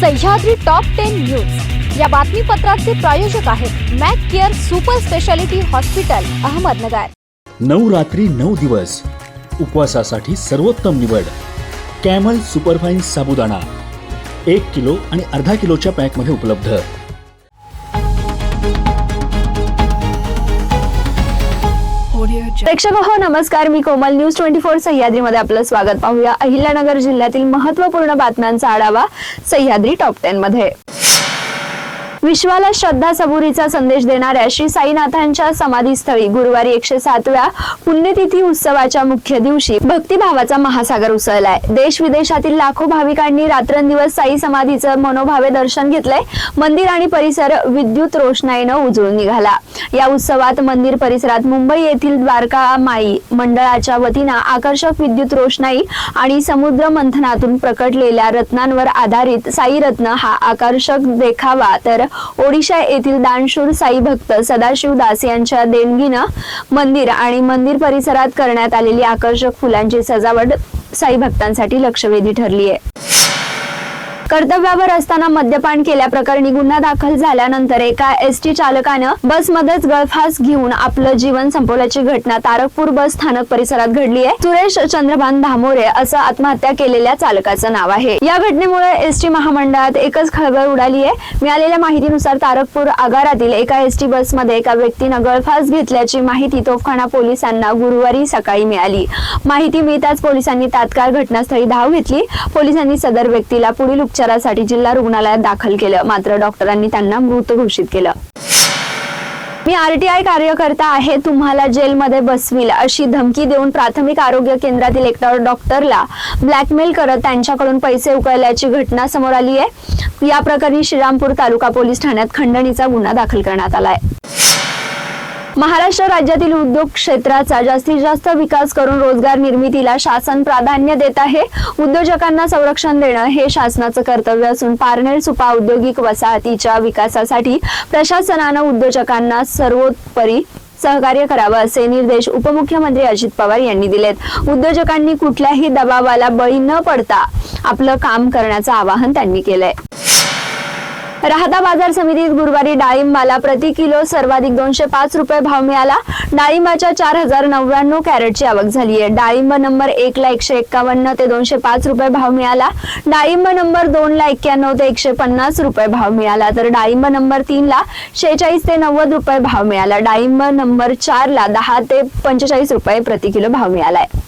Sahyadri top ten news या बातमीपत्राचे प्रायोजक आहेत Mac care super speciality hospital Ahmednagar. नऊ रात्री नऊ दिवस. उपवासासाठी सर्वोत्तम निवड. Camel superfine sabudana. एक किलो आणि अर्धा किलोच्या पॅकमध्ये उपलब्ध. प्रेक्षक हो नमस्कार. मी कोमल. न्यूज ट्वेंटी फोर सह्याद्रीमध्ये आपलं स्वागत पाहूया. अहिल्यानगर जिल्ह्यातील महत्त्वपूर्ण बातम्यांचा आढावा सह्याद्री टॉप टेन मध्ये. विश्वाला श्रद्धा सबुरीचा संदेश देणाऱ्या श्री साईनाथांच्या समाधीस्थळी गुरुवारी एकशे सातव्या पुण्यतिथी उत्सवाच्या मुख्य दिवशी भक्तिभावाचा महासागर उसळलाय. देश विदेशातील लाखो भाविकांनी रात्रंदिवस साई समाधीचं मनोभावे दर्शन घेतलंय. मंदिर आणि परिसर विद्युत रोषणाईनं उजळून निघाला. या उत्सवात मंदिर परिसरात मुंबई येथील द्वारका माई मंडळाच्या वतीनं आकर्षक विद्युत रोषणाई आणि समुद्र मंथनातून प्रकटलेल्या रत्नांवर आधारित साई रत्न हा आकर्षक देखावा तर ओडिशा येथील दानशूर साई भक्त सदाशिव दास यांच्या देणगीनं मंदिर आणि मंदिर परिसरात करण्यात आलेली आकर्षक फुलांची सजावट साई भक्तांसाठी लक्षवेधी ठरली आहे कर्तव्यावर असताना मद्यपान केल्याप्रकरणी गुन्हा दाखल झाल्यानंतर एका एस टी चालकानं बसमध्येच गळफास घेऊन आपलं जीवन संपवल्याची घटना तारकपूर बस स्थानक परिसरात घडली आहे. सुरेश चंद्रभान धामोरे असं आत्महत्या केलेल्या चालकाचं नाव आहे. या घटनेमुळे एस टी महामंडळात एकच खळबळ उडाली आहे. मिळालेल्या माहितीनुसार तारकपूर आगारातील एका एस टी बसमध्ये एका व्यक्तीनं गळफास घेतल्याची माहिती तोफखाना पोलिसांना गुरुवारी सकाळी मिळाली. माहिती मिळताच पोलिसांनी तात्काळ घटनास्थळी धाव घेतली. पोलिसांनी सदर व्यक्तीला पुढील उपचारासाठी जिल्हा रुग्णालयात दाखल केलं. मात्र डॉक्टरांनी त्यांना मृत घोषित केलं. मी आरटीआय कार्यकर्ता आहे. तुम्हाला जेलमध्ये बसविल अशी धमकी देऊन प्राथमिक आरोग्य केंद्रातील एका डॉक्टरला ब्लॅकमेल करत त्यांच्याकडून पैसे उकळल्याची घटना समोर आली आहे. या प्रकरणी श्रीरामपूर तालुका पोलीस ठाण्यात खंडणीचा गुन्हा दाखल करण्यात आलाय महाराष्ट्र राज्यातील उद्योग क्षेत्राचा जास्तीत जास्त विकास करून रोजगार निर्मितीला शासन प्राधान्य देत आहे. उद्योजकांना संरक्षण देणं हे शासनाचं कर्तव्य असून पारनेर सुपा औद्योगिक वसाहतीच्या विकासासाठी प्रशासनानं उद्योजकांना सर्वोपरी सहकार्य करावं असे निर्देश उपमुख्यमंत्री अजित पवार यांनी दिलेत. उद्योजकांनी कुठल्याही दबावाला बळी न पडता आपलं काम करण्याचं आवाहन त्यांनी केलंय. राहता बाजार समितीत गुरुवारी डाळिंबाला प्रति किलो सर्वाधिक दोनशे पाच रुपये भाव मिळाला. डाळिंबाच्या चार हजार नव्याण्णव कॅरेटची आवक झाली आहे. डाळिंब नंबर एक ला एकशे एक्कावन्न ते दोनशे पाच रुपये भाव मिळाला. डाळिंब नंबर दोन ला एक्क्याण्णव ते एकशे पन्नास रुपये भाव मिळाला. तर डाळिंब नंबर तीन ला शेहेचाळीस ते नव्वद रुपये भाव मिळाला. डाळिंब नंबर चार ला दहा ते पंचेचाळीस रुपये प्रति किलो भाव मिळाला आहे.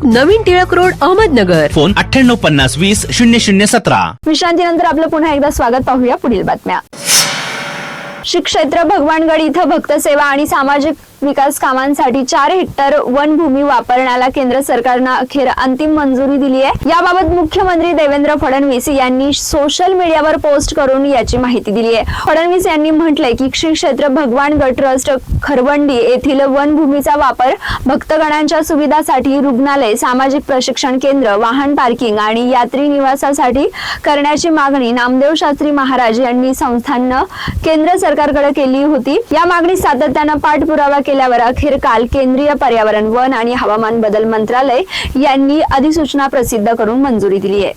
नवीन टिळक रोड अहमदनगर. फोन अठ्ठ्याण्णव पन्नास वीस शून्य शून्य सतरा. विश्रांतीनंतर आपलं पुन्हा एकदा स्वागत पाहूया पुढील बातम्या. श्री क्षेत्र भगवानगड इथं भक्त सेवा आणि सामाजिक विकास कामांसाठी चार हेक्टर वनभूमी वापरण्याला केंद्र सरकारनं अखेर अंतिम मंजुरी दिली आहे. याबाबत मुख्यमंत्री देवेंद्र फडणवीस यांनी सोशल मीडियावर पोस्ट करून याची माहिती दिली आहे. फडणवीस यांनी म्हटलंय की श्री क्षेत्र भगवानगड ट्रस्ट खरवंडी येथील वनभूमीचा वापर भक्तगणांच्या सुविधासाठी रुग्णालय सामाजिक प्रशिक्षण केंद्र वाहन पार्किंग आणि यात्री निवासासाठी करण्याची मागणी नामदेव शास्त्री महाराज यांनी संस्थांना केंद्र सरकारकडे केली होती. या मागणी सातत्यानं पाठपुरावा केल्यावर अखेर काल केंद्रीय पर्यावरण वन आणि हवामान बदल मंत्रालय यांनी अधिसूचना प्रसिद्ध करून मंजुरी दिली आहे.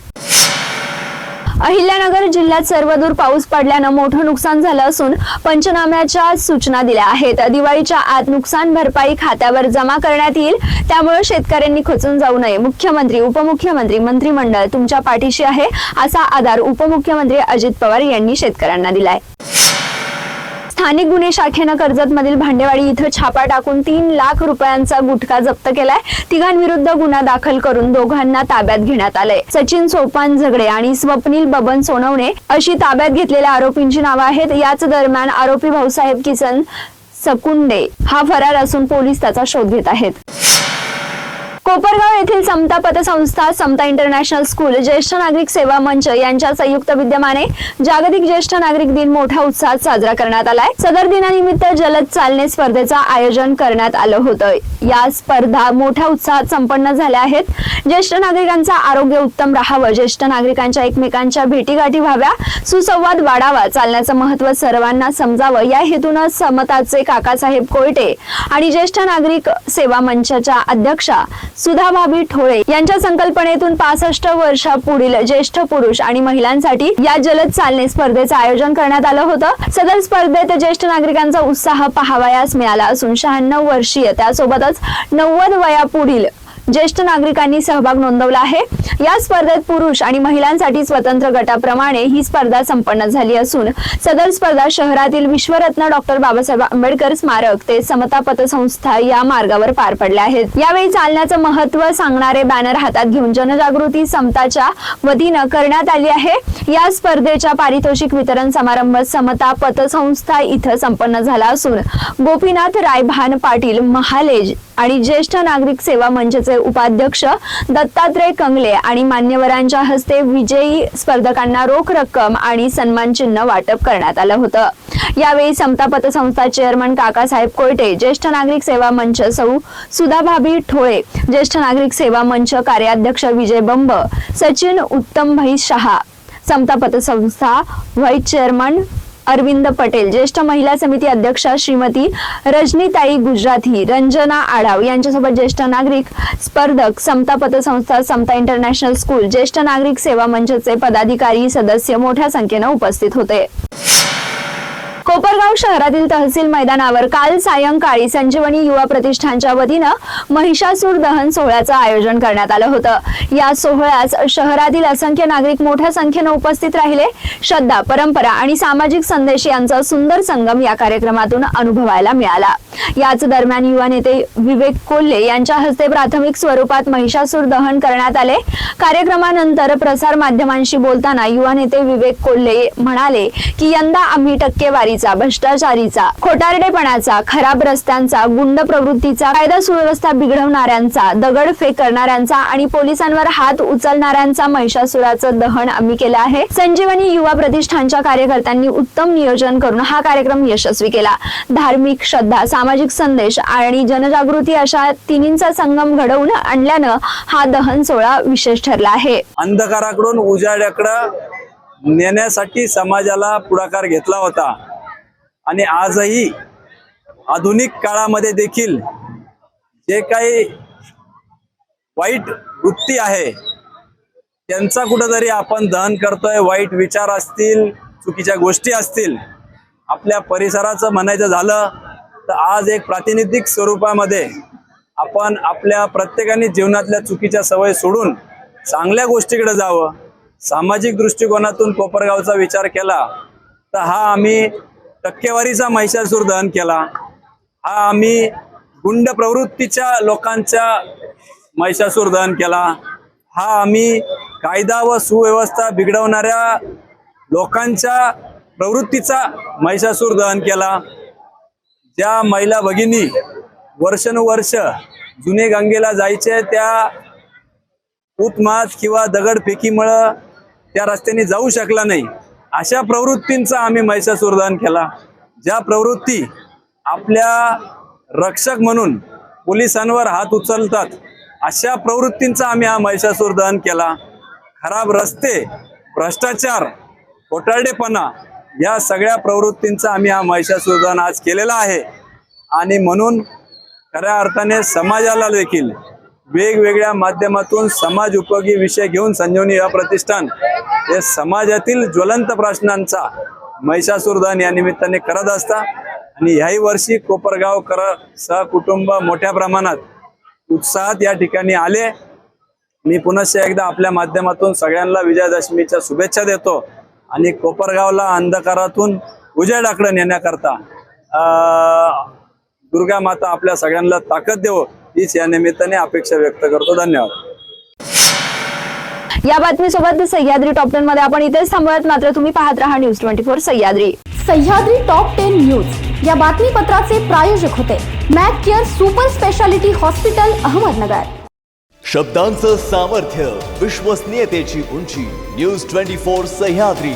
अहिल्यानगर जिल्ह्यात सर्वदूर पाऊस पडल्यानं मोठं नुकसान झालं असून पंचनाम्याच्या सूचना दिल्या आहेत. दिवाळीच्या आत नुकसान भरपाई खात्यावर जमा करण्यात येईल. त्यामुळे शेतकऱ्यांनी खचून जाऊ नये. मुख्यमंत्री उपमुख्यमंत्री मंत्रिमंडळ तुमच्या पाठीशी आहे असा आधार उपमुख्यमंत्री अजित पवार यांनी शेतकऱ्यांना दिलाय. स्थानिक गुन्हे शाखेनं कर्जत मधील भांडेवाडी इथं छापा टाकून तीन लाख रुपयांचा गुटखा जप्त केलाय. तिघांविरुद्ध गुन्हा दाखल करून दोघांना ताब्यात घेण्यात आलंय. सचिन सोपान झगडे आणि स्वप्नील बबन सोनवणे अशी ताब्यात घेतलेल्या आरोपींची नावं आहेत. याच दरम्यान आरोपी भाऊसाहेब किसन सकुंडे हा फरार असून पोलीस त्याचा शोध घेत आहेत. कोपरगाव येथील समता पतसंस्था समता इंटरनॅशनल स्कूल ज्येष्ठ नागरिक सेवा मंच यांच्या संयुक्त विद्यमाने जागतिक ज्येष्ठ नागरिक दिन मोठ्या उत्साहात साजरा करण्यात आलाय. सदर दिनानिमित्त जलद चालणे स्पर्धेचं आयोजन करण्यात आलं होतं. या स्पर्धा मोठ्या उत्साहात संपन्न झाल्या आहेत. ज्येष्ठ नागरिकांचं आरोग्य उत्तम राहावं ज्येष्ठ नागरिकांच्या एकमेकांच्या भेटीगाठी व्हाव्या सुसंवाद वाढावा चालण्याचं महत्त्व सर्वांना समजावं या हेतून समताचे काकासाहेब कोयटे आणि ज्येष्ठ नागरिक सेवा मंचाच्या अध्यक्षा सुधाभाभी ठोळे यांच्या संकल्पनेतून पासष्ट वर्षापुढील ज्येष्ठ पुरुष आणि महिलांसाठी या जलद चालणे स्पर्धेचं आयोजन करण्यात आलं होतं. सदर स्पर्धेत ज्येष्ठ नागरिकांचा उत्साह पाहावयास मिळाला असून शहाण्णव वर्षीय त्यासोबतच नव्वद वयापुढील ज्येष्ठ नागरिकांनी सहभाग नोंदवला आहे. या स्पर्धेत पुरुष आणि महिलांसाठी स्वतंत्र गटाप्रमाणे ही स्पर्धा संपन्न झाली असून सदर स्पर्धा शहरातील विश्वरत्न डॉक्टर बाबासाहेब आंबेडकर स्मारक ते समता पतसंस्था या मार्गावर पार पडल्या आहेत. यावेळी चालण्याचं महत्त्व सांगणारे बॅनर हातात घेऊन जनजागृती समताच्या वतीनं करण्यात आली आहे. या स्पर्धेच्या पारितोषिक वितरण समारंभ समता पतसंस्था इथं संपन्न झाला असून गोपीनाथ रायभान पाटील महालेज आणि ज्येष्ठ नागरिक सेवा मंचचे उपाध्यक्ष दत्तात्रय कंगले आणि मान्यवरांच्या हस्ते विजयी स्पर्धकांना रोख रक्कम आणि सन्मान चिन्ह वाटप करण्यात आलं होतं. यावेळी समता पतसंस्था चेअरमन काकासाहेब कोयटे ज्येष्ठ नागरिक सेवा मंच सौ सुधाभाभी ठोळे ज्येष्ठ नागरिक सेवा मंच कार्याध्यक्ष विजय बंब सचिन उत्तमभाई शहा समता पतसंस्था व्हाईस चेअरमन अरविंद पटेल ज्येष्ठ महिला समिती अध्यक्षा श्रीमती रजनीताई गुजराती रंजना आढाव यांच्यासोबत ज्येष्ठ नागरिक स्पर्धक समता पतसंस्था समता इंटरनॅशनल स्कूल ज्येष्ठ नागरिक सेवा मंचचे पदाधिकारी सदस्य मोठ्या संख्येनं उपस्थित होते. कोपरगाव शहरातील तहसील मैदानावर काल सायंकाळी संजीवनी युवा प्रतिष्ठानच्या वतीनं महिषासूर दहन सोहळ्याचं आयोजन करण्यात आलं होतं. या सोहळ्यास शहरातील असंख्य नागरिक मोठ्या संख्येनं उपस्थित राहिले. श्रद्धा परंपरा आणि सामाजिक संदेश यांचा सुंदर संगम या कार्यक्रमातून अनुभवायला मिळाला. याच दरम्यान युवा नेते विवेक कोल्हे यांच्या हस्ते प्राथमिक स्वरूपात महिषासूर दहन करण्यात आले. कार्यक्रमानंतर प्रसार माध्यमांशी बोलताना युवा नेते विवेक कोल्हे म्हणाले की यंदा आम्ही टक्केवारीचा भ्रष्टाचारीचा खोटारडेपणाचा खराब रस्त्यांचा गुंड प्रवृत्तीचा कायदा सुव्यवस्था बिघडवणाऱ्यांचा दगडफेक करणाऱ्यांचा आणि पोलिसांवर हात उचलणाऱ्यांचा महिषासुराचं दहन आम्ही केलं आहे. संजीवनी युवा प्रतिष्ठानच्या कार्यकर्त्यांनी उत्तम नियोजन करून हा कार्यक्रम यशस्वी केला. धार्मिक श्रद्धा सामाजिक संदेश आणि जनजागृती अशा तिन्हींचा संगम घडवून आणल्यानं हा दहन सोहळा विशेष ठरला आहे. अंधकाराकडून उजाड्याकडं नेण्यासाठी समाजाला पुढाकार घेतला होता. आणि आजही आधुनिक काळामध्ये देखील जे काही वाईट वृत्ती आहे त्यांचा कुठंतरी आपण दहन करतोय वाईट विचार असतील चुकीच्या गोष्टी असतील आपल्या परिसराचं म्हणायचं झालं तर आज एक प्रातिनिधिक स्वरूपामध्ये आपण आपल्या प्रत्येकाने जीवनातल्या चुकीच्या सवय सोडून चांगल्या गोष्टीकडे जावं. सामाजिक दृष्टिकोनातून कोपरगावचा विचार केला तर हा आम्ही टक्केवारीचा महिषासूर दहन केला. हा आम्ही गुंड प्रवृत्तीच्या लोकांच्या महिषासूर दहन केला. हा आम्ही कायदा व सुव्यवस्था बिघडवणाऱ्या लोकांच्या प्रवृत्तीचा महिषासूर दहन केला. ज्या महिला भगिनी वर्षानुवर्ष जुने गंगेला जायचे त्या उपमास किंवा दगडफेकीमुळं त्या रस्त्याने जाऊ शकला नाही. अशा प्रवृत्तींचा आम्ही महिषासुरदान केला. ज्या प्रवृत्ती आपल्या रक्षक म्हणून पोलिसांवर हात उचलतात अशा प्रवृत्तींचा आम्ही हा महिषासूर दहन केला. खराब रस्ते भ्रष्टाचार खोटारडेपणा या सगळ्या प्रवृत्तींचा आम्ही हा महिषासूर दहन आज केलेला आहे. आणि म्हणून खऱ्या अर्थाने समाजाला देखील वेगवेगळ्या माध्यमातून समाज उपयोगी विषय घेऊन संजीवनी युवा प्रतिष्ठान हे समाजातील ज्वलंत प्रश्नांचा महिषासुरदान या निमित्ताने करत असता आणि ह्याही वर्षी कोपरगाव कर सहकुटुंब मोठ्या प्रमाणात उत्साहात या ठिकाणी आले. मी पुनश्च एकदा आपल्या माध्यमातून सगळ्यांना विजयादशमीच्या शुभेच्छा देतो आणि कोपरगावला अंधकारातून उजेडाकडे नेण्याकरता अं, दुर्गा माता आपल्या सगळ्यांना ताकद देव. हीच या निमित्ताने अपेक्षा व्यक्त करतो. धन्यवाद. या बातमीसोबत सह्याद्री टॉप टेन मध्ये आपण इथेच थांबवत मात्र तुम्ही पाहत राहा news twenty four Sahyadri. Sahyadri top ten news या बातमीपत्राचे प्रायोजक होते Mac care super speciality hospital Ahmednagar. शब्दांचं सामर्थ्य विश्वसनीयतेची उंची. News twenty four Sahyadri.